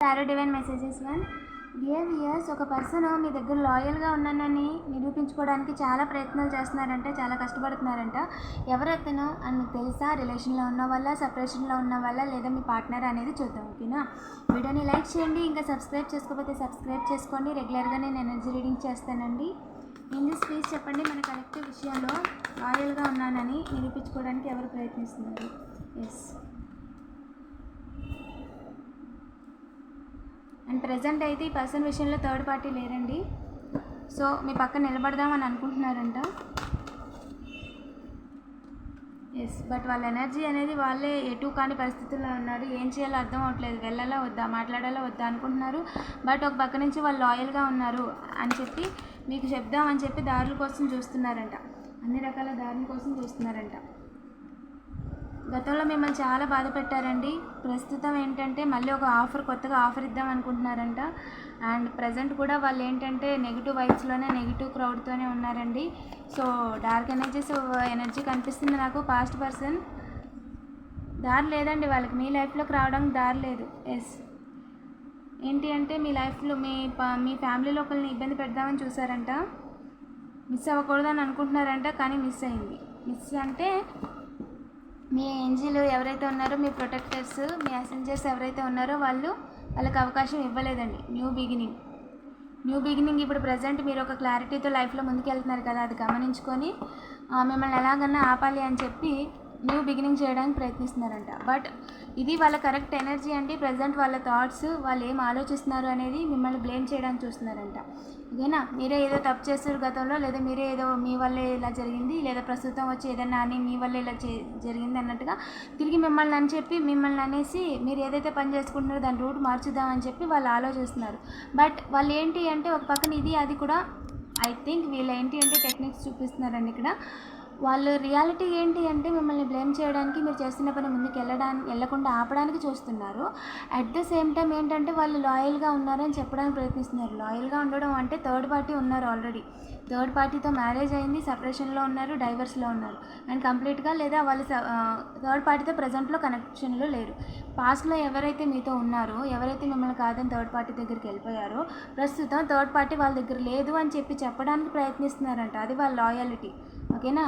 Tarot divine messages one డియర్ వియర్స్ ఒక పర్సన్ మీ దగ్గర లాయల్గా ఉన్నానని నిరూపించుకోవడానికి చాలా ప్రయత్నాలు చేస్తున్నారంట చాలా కష్టపడుతున్నారంట. ఎవరైతేనో అని మీకు తెలుసా? రిలేషన్లో ఉన్న వల్ల సపరేషన్లో ఉన్న వల్ల లేదా మీ పార్ట్నర్ అనేది చూద్దాం ఓకేనా వీడియోని లైక్ చేయండి ఇంకా సబ్స్క్రైబ్ చేసుకోకపోతే సబ్స్క్రైబ్ చేసుకోండి. రెగ్యులర్గా నేను ఎనర్జీ రీడింగ్ చేస్తానండి. ఏంజెస్ ప్లీజ్ చెప్పండి మన కలెక్టివ్ విషయంలో లాయల్గా ఉన్నానని నిరూపించుకోవడానికి ఎవరు ప్రయత్నిస్తున్నారు? ఎస్ అండ్ ప్రజెంట్ అయితే ఈ పర్సన్ విషయంలో థర్డ్ పార్టీ లేరండి. సో మీ పక్కన నిలబడదామని అనుకుంటున్నారంట. ఎస్ బట్ వాళ్ళ ఎనర్జీ అనేది వాళ్ళే ఎటు కాని పరిస్థితుల్లో ఉన్నారు. ఏం చేయాలో అర్థం అవట్లేదు. వెళ్ళాలా వద్దా? మాట్లాడాలా వద్దా అనుకుంటున్నారు. బట్ ఒక పక్క నుంచి వాళ్ళు లాయల్గా ఉన్నారు అని చెప్పి మీకు చెప్దామని చెప్పి దారుల కోసం చూస్తున్నారంట. అన్ని రకాల దారుల కోసం చూస్తున్నారంట. గతంలో మిమ్మల్ని చాలా బాధ పెట్టారండి. ప్రస్తుతం ఏంటంటే మళ్ళీ ఒక ఆఫర్ కొత్తగా ఆఫర్ ఇద్దాం అనుకుంటున్నారంట. అండ్ ప్రజెంట్ కూడా వాళ్ళు ఏంటంటే నెగిటివ్ వైబ్స్లోనే నెగిటివ్ క్రౌడ్తోనే ఉన్నారండి. సో డార్క్ ఎనర్జీస్ ఎనర్జీ కనిపిస్తుంది నాకు పాస్ట్ పర్సన్. దారి లేదండి వాళ్ళకి. మీ లైఫ్లోకి రావడానికి దారి లేదు. ఎస్ ఏంటి అంటే మీ లైఫ్లో మీ ప- మీ ఫ్యామిలీలో ఒకరిని ఇబ్బంది పెడదామని చూసారంట. మిస్ అవ్వకూడదని అనుకుంటున్నారంట కానీ మిస్ అయింది. మిస్ అంటే మీ ఏంజిల్ ఎవరైతే ఉన్నారో మీ ప్రొటెక్టర్స్ మీ అసెంజర్స్ ఎవరైతే ఉన్నారో వాళ్ళు వాళ్ళకి అవకాశం ఇవ్వలేదండి. New beginning. న్యూ బిగినింగ్ ఇప్పుడు ప్రజెంట్ మీరు ఒక క్లారిటీతో లైఫ్లో ముందుకెళ్తున్నారు కదా అది గమనించుకొని మిమ్మల్ని ఎలాగన్నా ఆపాలి అని చెప్పి న్యూ బిగినింగ్ చేయడానికి ప్రయత్నిస్తున్నారంట. బట్ ఇది వాళ్ళ కరెక్ట్ ఎనర్జీ అండి. ప్రజెంట్ వాళ్ళ థాట్స్ వాళ్ళు ఏం ఆలోచిస్తున్నారు అనేది మిమ్మల్ని బ్లేమ్ చేయడానికి చూస్తున్నారంట. ఓకేనా? మీరే ఏదో తప్పు చేస్తారు గతంలో లేదా మీరే ఏదో మీ వల్లే ఇలా జరిగింది లేదా ప్రస్తుతం వచ్చి ఏదన్నా అని మీ వల్లే ఇలా చే జరిగింది అన్నట్టుగా తిరిగి మిమ్మల్ని అని చెప్పి మిమ్మల్ని అనేసి మీరు ఏదైతే పని చేసుకుంటున్నారో దాని రూట్ మార్చుదామని చెప్పి వాళ్ళు ఆలోచిస్తున్నారు. బట్ వాళ్ళు ఏంటి అంటే ఒక పక్కన ఇది అది కూడా ఐ థింక్ వీళ్ళు ఏంటి అంటే టెక్నిక్స్ చూపిస్తున్నారండి ఇక్కడ. వాళ్ళు రియాలిటీ ఏంటి అంటే మిమ్మల్ని బ్లేమ్ చేయడానికి మీరు చేస్తున్న పని ముందుకు వెళ్ళడానికి వెళ్ళకుండా ఆపడానికి చూస్తున్నారు. అట్ ద సేమ్ టైం ఏంటంటే వాళ్ళు లాయల్గా ఉన్నారని చెప్పడానికి ప్రయత్నిస్తున్నారు. లాయల్గా ఉండడం అంటే థర్డ్ పార్టీ ఉన్నారు ఆల్రెడీ థర్డ్ పార్టీతో మ్యారేజ్ అయింది సపరేషన్లో ఉన్నారు డైవర్స్లో ఉన్నారు. అండ్ కంప్లీట్గా లేదా వాళ్ళు థర్డ్ పార్టీతో ప్రజెంట్లో కనెక్షన్లో లేరు. పాస్ట్లో ఎవరైతే మీతో ఉన్నారో ఎవరైతే మిమ్మల్ని కాదని థర్డ్ పార్టీ దగ్గరికి వెళ్ళిపోయారో ప్రస్తుతం థర్డ్ పార్టీ వాళ్ళ దగ్గర లేదు అని చెప్పి చెప్పడానికి ప్రయత్నిస్తున్నారంట. అది వాళ్ళ లాయాలిటీ ఓకేనా?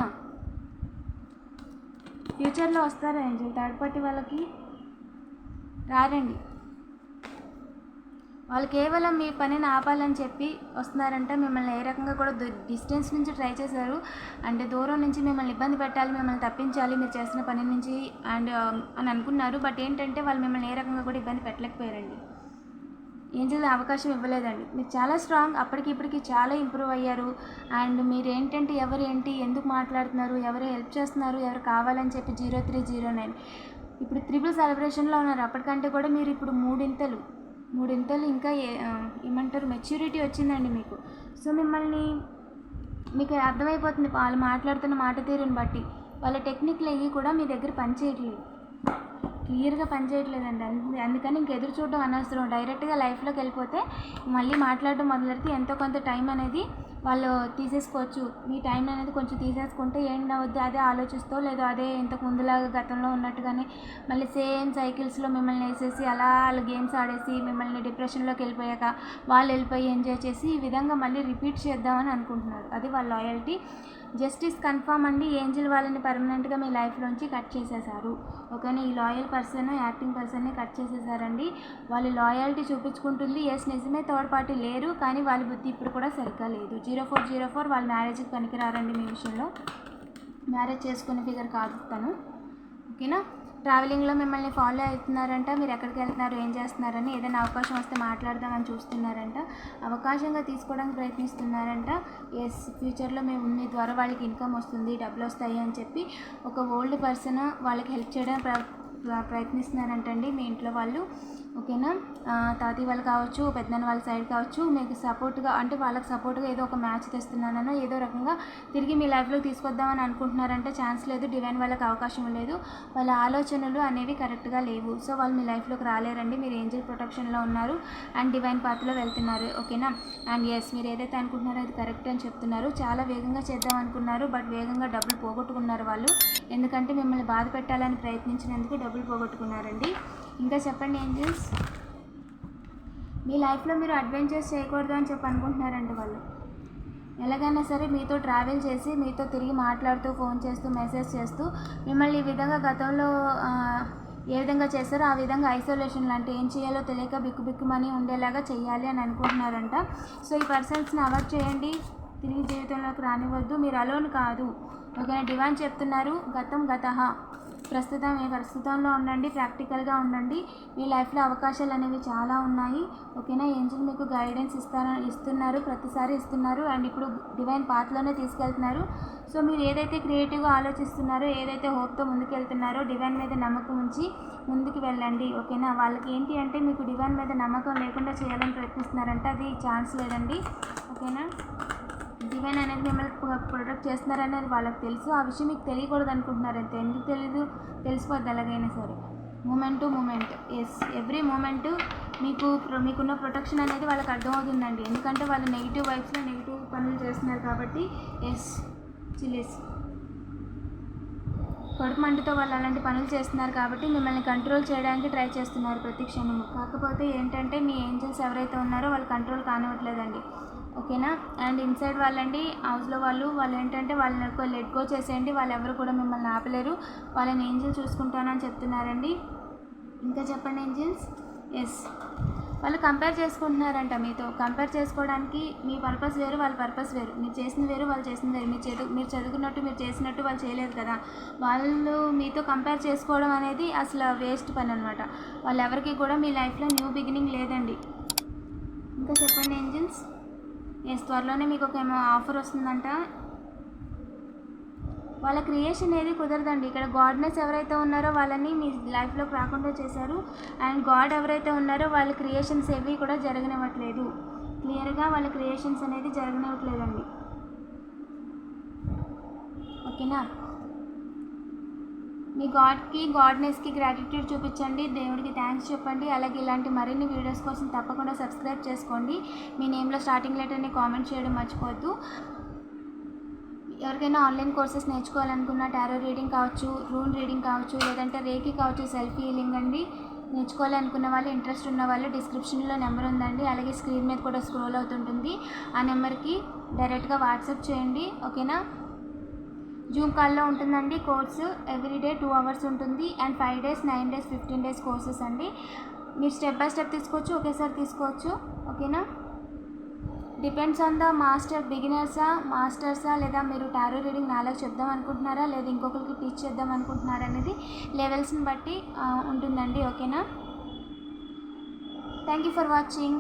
ఫ్యూచర్లో వస్తారా ఏంజల్? థర్డ్ పార్టీ వాళ్ళకి? రారండి. వాళ్ళు కేవలం మీ పనిని ఆపాలని చెప్పి వస్తున్నారంటే. మిమ్మల్ని ఏ రకంగా కూడా డిస్టెన్స్ నుంచి ట్రై చేశారు. అంటే దూరం నుంచి మిమ్మల్ని ఇబ్బంది పెట్టాలి మిమ్మల్ని తప్పించాలి మీరు చేసిన పని నుంచి అండ్ అని అనుకున్నారు. బట్ ఏంటంటే వాళ్ళు మిమ్మల్ని ఏ రకంగా కూడా ఇబ్బంది పెట్టలేకపోయారండి. ఏంజల్ అవకాశం ఇవ్వలేదండి. మీరు చాలా స్ట్రాంగ్ అప్పటికి ఇప్పటికి చాలా ఇంప్రూవ్ అయ్యారు. అండ్ మీరు ఏంటంటే ఎవరు ఏంటి ఎందుకు మాట్లాడుతున్నారు ఎవరు హెల్ప్ చేస్తున్నారు ఎవరు కావాలని చెప్పి జీరో త్రీ జీరో నైన్. ఇప్పుడు త్రిబుల్ సెలబ్రేషన్లో ఉన్నారు. అప్పటికంటే కూడా మీరు ఇప్పుడు మూడింతలు మూడింతలు ఇంకా ఏ- ఏమంటారు మెచ్యూరిటీ వచ్చిందండి మీకు. సో మిమ్మల్ని మీకు అర్థమైపోతుంది. వాళ్ళు మాట్లాడుతున్న మాట తీరుని బట్టి. వాళ్ళ టెక్నిక్లు అవి కూడా మీ దగ్గర పనిచేయట్లేదు. క్లియర్గా పనిచేయట్లేదండి అందు- అందుకని ఇంక ఎదురు చూడడం అనవసరం. డైరెక్ట్గా లైఫ్లోకి వెళ్ళిపోతే మళ్ళీ మాట్లాడడం మొదలెడితే ఎంతో కొంత టైం అనేది వాళ్ళు తీసేసుకోవచ్చు. మీ టైం అనేది కొంచెం తీసేసుకుంటే ఏం అవద్దు అదే ఆలోచిస్తూ లేదో అదే ఇంతకు ముందులాగా గతంలో ఉన్నట్టుగానే మళ్ళీ సేమ్ సైకిల్స్లో మిమ్మల్ని వేసేసి అలా వాళ్ళు గేమ్స్ ఆడేసి మిమ్మల్ని డిప్రెషన్లోకి వెళ్ళిపోయాక వాళ్ళు వెళ్ళిపోయి ఎంజాయ్ చేసి ఈ విధంగా మళ్ళీ రిపీట్ చేద్దామని అనుకుంటున్నారు. అది వాళ్ళ లాయల్టీ జస్టిస్ కన్ఫామ్ అండి. ఏంజిల్ వాళ్ళని పర్మనెంట్గా మీ లైఫ్లోంచి కట్ చేసేసారు ఓకేనా? ఈ లాయల్ పర్సన్ యాక్టింగ్ పర్సన్ని కట్ చేసేసారండి వాళ్ళు లాయల్టీ చూపించుకుంటుంది. ఎస్ నిజమే థర్డ్ పార్టీ లేరు కానీ వాళ్ళ బుద్ధి ఇప్పుడు కూడా సరిగ్గా లేదు. జీరో ఫోర్ జీరో ఫోర్ వాళ్ళ మ్యారేజ్కి పనికిరారండి మీ విషయంలో. మ్యారేజ్ చేసుకునే ఫిగర్ కాదు తను. ఓకేనా? ట్రావెలింగ్లో మిమ్మల్ని ఫాలో అవుతున్నారంట మీరు ఎక్కడికి వెళ్తున్నారు ఏం చేస్తున్నారని ఏదైనా అవకాశం వస్తే మాట్లాడదామని చూస్తున్నారంట. అవకాశంగా తీసుకోవడానికి ప్రయత్నిస్తున్నారంట. ఎస్ ఫ్యూచర్లో మేము మీ ద్వారా వాళ్ళకి ఇన్కమ్ వస్తుంది డబ్బులు వస్తాయి అని చెప్పి ఒక ఓల్డ్ పర్సన్ వాళ్ళకి హెల్ప్ చేయడానికి ప్ర- ప్రయత్నిస్తున్నారంటండి మీ ఇంట్లో వాళ్ళు. ఓకేనా? తాతయ్య వాళ్ళు కావచ్చు పెద్దనాన్న వాళ్ళ సైడ్ కావచ్చు మీకు సపోర్ట్గా అంటే వాళ్ళకి సపోర్ట్గా ఏదో ఒక మ్యాచ్ తెస్తున్నానో ఏదో రకంగా తిరిగి మీ లైఫ్లోకి తీసుకొద్దామని అనుకుంటున్నారంటే ఛాన్స్ లేదు డివైన్ వాళ్ళకి అవకాశం లేదు. వాళ్ళ ఆలోచనలు అనేవి కరెక్ట్గా లేవు. సో వాళ్ళు మీ లైఫ్లోకి రాలేరండి. మీరు ఏంజల్ ప్రొటెక్షన్లో ఉన్నారు అండ్ డివైన్ పాత్రలో వెళ్తున్నారు. ఓకేనా? అండ్ ఎస్ మీరు ఏదైతే అనుకుంటున్నారో అది కరెక్ట్ అని చెప్తున్నారు. చాలా వేగంగా చేద్దాం అనుకున్నారు బట్ వేగంగా డబ్బులు పోగొట్టుకున్నారు వాళ్ళు. ఎందుకంటే మిమ్మల్ని బాధ పెట్టాలని ప్రయత్నించినందుకు డబ్బులు పోగొట్టుకున్నారండి. ఇంకా చెప్పండి ఏంజల్స్? మీ లైఫ్లో మీరు అడ్వెంచర్స్ చేయకూడదు అని చెప్పి అనుకుంటున్నారండి వాళ్ళు. ఎలాగైనా సరే మీతో ట్రావెల్ చేసి మీతో తిరిగి మాట్లాడుతూ ఫోన్ చేస్తూ మెసేజ్ చేస్తూ మిమ్మల్ని ఈ విధంగా గతంలో ఏ విధంగా చేస్తారో ఆ విధంగా ఐసోలేషన్ లాంటి ఏం చేయాలో తెలియక బిక్కు బిక్కుమని ఉండేలాగా చేయాలి అని అనుకుంటున్నారంట. సో ఈ పర్సన్స్ని అవాయిడ్ చేయండి. తిరిగి జీవితంలోకి రానివ్వద్దు. మీరు అలోన్ కాదు. ఓకేనా? డివాన్ చెప్తున్నారు. గతం గత. ప్రస్తుతం ఏ ప్రస్తుతంలో ఉండండి ప్రాక్టికల్గా ఉండండి. మీ లైఫ్లో అవకాశాలు అనేవి చాలా ఉన్నాయి. ఓకేనా? ఏంజిల్ మీకు గైడెన్స్ ఇస్తార ఇస్తున్నారు ప్రతిసారి ఇస్తున్నారు. అండ్ ఇప్పుడు డివైన్ పాత్లోనే తీసుకెళ్తున్నారు. సో మీరు ఏదైతే క్రియేటివ్గా ఆలోచిస్తున్నారో ఏదైతే హోప్తో ముందుకెళ్తున్నారో డివైన్ మీద నమ్మకం ఉంచి ముందుకు వెళ్ళండి. ఓకేనా? వాళ్ళకి ఏంటి అంటే మీకు డివైన్ మీద నమ్మకం లేకుండా చేయాలని ప్రయత్నిస్తున్నారంటే అది ఛాన్స్ లేదండి. ఓకేనా? ఈవెన్ అనేది మిమ్మల్ని ప్రొటెక్ట్ చేస్తున్నారనేది వాళ్ళకి తెలుసు. ఆ విషయం మీకు తెలియకూడదు అనుకుంటున్నారు. అంతే ఎందుకు తెలీదు? తెలిసిపోద్ది ఎలాగైనా సరే. Moment to moment yes every moment మీకు మీకున్న ప్రొటెక్షన్ అనేది వాళ్ళకి అర్థమవుతుందండి. ఎందుకంటే వాళ్ళు నెగిటివ్ వైబ్స్లో నెగిటివ్ పనులు చేస్తున్నారు కాబట్టి ఎస్ చిల్లీస్ కడుపు మంటతో వాళ్ళు అలాంటి పనులు చేస్తున్నారు కాబట్టి మిమ్మల్ని కంట్రోల్ చేయడానికి ట్రై చేస్తున్నారు ప్రతి క్షణము. కాకపోతే ఏంటంటే మీ ఏంజల్స్ ఎవరైతే ఉన్నారో వాళ్ళు కంట్రోల్ కానివ్వట్లేదండి. ఓకేనా? అండ్ ఇన్సైడ్ వాళ్ళండి హౌస్లో వాళ్ళు వాళ్ళు ఏంటంటే వాళ్ళని లెట్ గో చేసేయండి వాళ్ళు ఎవరు కూడా మిమ్మల్ని ఆపలేరు. వాళ్ళని ఏంజిల్స్ చూసుకుంటానని చెప్తున్నారండి. ఇంకా చెప్పండి ఏంజిల్స్ ఎస్ వాళ్ళు కంపేర్ చేసుకుంటున్నారంట మీతో. కంపేర్ చేసుకోవడానికి మీ పర్పస్ వేరు వాళ్ళ పర్పస్ వేరు. మీరు చేసిన వేరు వాళ్ళు చేసిన వేరు. మీరు చదువు మీరు చదువుకున్నట్టు మీరు చేసినట్టు వాళ్ళు చేయలేదు కదా. వాళ్ళు మీతో కంపేర్ చేసుకోవడం అనేది అసలు వేస్ట్ పని అనమాట వాళ్ళు ఎవరికి కూడా మీ లైఫ్లో న్యూ బిగినింగ్ లేదండి. ఇంకా చెప్పండి ఏంజిల్స్ ఎస్ త్వరలోనే మీకు ఒక ఏమో ఆఫర్ వస్తుందంట. వాళ్ళ క్రియేషన్ ఏది కుదరదండి. ఇక్కడ గాడ్నెస్ ఎవరైతే ఉన్నారో వాళ్ళని మీ లైఫ్లోకి రాకుండా చేశారు. అండ్ గాడ్ ఎవరైతే ఉన్నారో వాళ్ళ క్రియేషన్స్ ఏవి కూడా జరగనివ్వట్లేదు. క్లియర్గా వాళ్ళ క్రియేషన్స్ అనేది జరగనివ్వట్లేదండి. ఓకేనా? మీ గాడ్కి గాడ్నెస్కి గ్రాటిట్యూడ్ చూపించండి. దేవుడికి థ్యాంక్స్ చెప్పండి. అలాగే ఇలాంటి మరిన్ని వీడియోస్ కోసం తప్పకుండా సబ్స్క్రైబ్ చేసుకోండి. మీ నేమ్లో స్టార్టింగ్ లెటర్ని కామెంట్ చేయడం మర్చిపోవద్దు. ఎవరికైనా ఆన్లైన్ కోర్సెస్ నేర్చుకోవాలనుకున్న టారో రీడింగ్ కావచ్చు రూన్ రీడింగ్ కావచ్చు లేదంటే రేకి కావచ్చు సెల్ఫీ హీలింగ్ అండి. నేర్చుకోవాలనుకున్న వాళ్ళు ఇంట్రెస్ట్ ఉన్న వాళ్ళు డిస్క్రిప్షన్లో నెంబర్ ఉందండి. అలాగే స్క్రీన్ మీద కూడా స్క్రోల్ అవుతుంటుంది. ఆ నెంబర్కి డైరెక్ట్గా వాట్సాప్ చేయండి. ఓకేనా జూమ్ కాల్లో ఉంటుందండి కోర్సు. ఎవ్రీడే టూ అవర్స్ ఉంటుంది. And five days nine days fifteen days courses అండి. మీరు స్టెప్ బై స్టెప్ తీసుకోవచ్చు ఒకేసారి తీసుకోవచ్చు. ఓకేనా డిపెండ్స్ ఆన్ ద మాస్టర్ బిగినర్సా మాస్టర్సా లేదా మీరు టారో రీడింగ్ నాలో చెప్దాం అనుకుంటున్నారా లేదా ఇంకొకరికి టీచ్ చేద్దాం అనుకుంటున్నారా అనేది లెవెల్స్ని బట్టి ఉంటుందండి. ఓకేనా థ్యాంక్ యూ ఫర్ వాచింగ్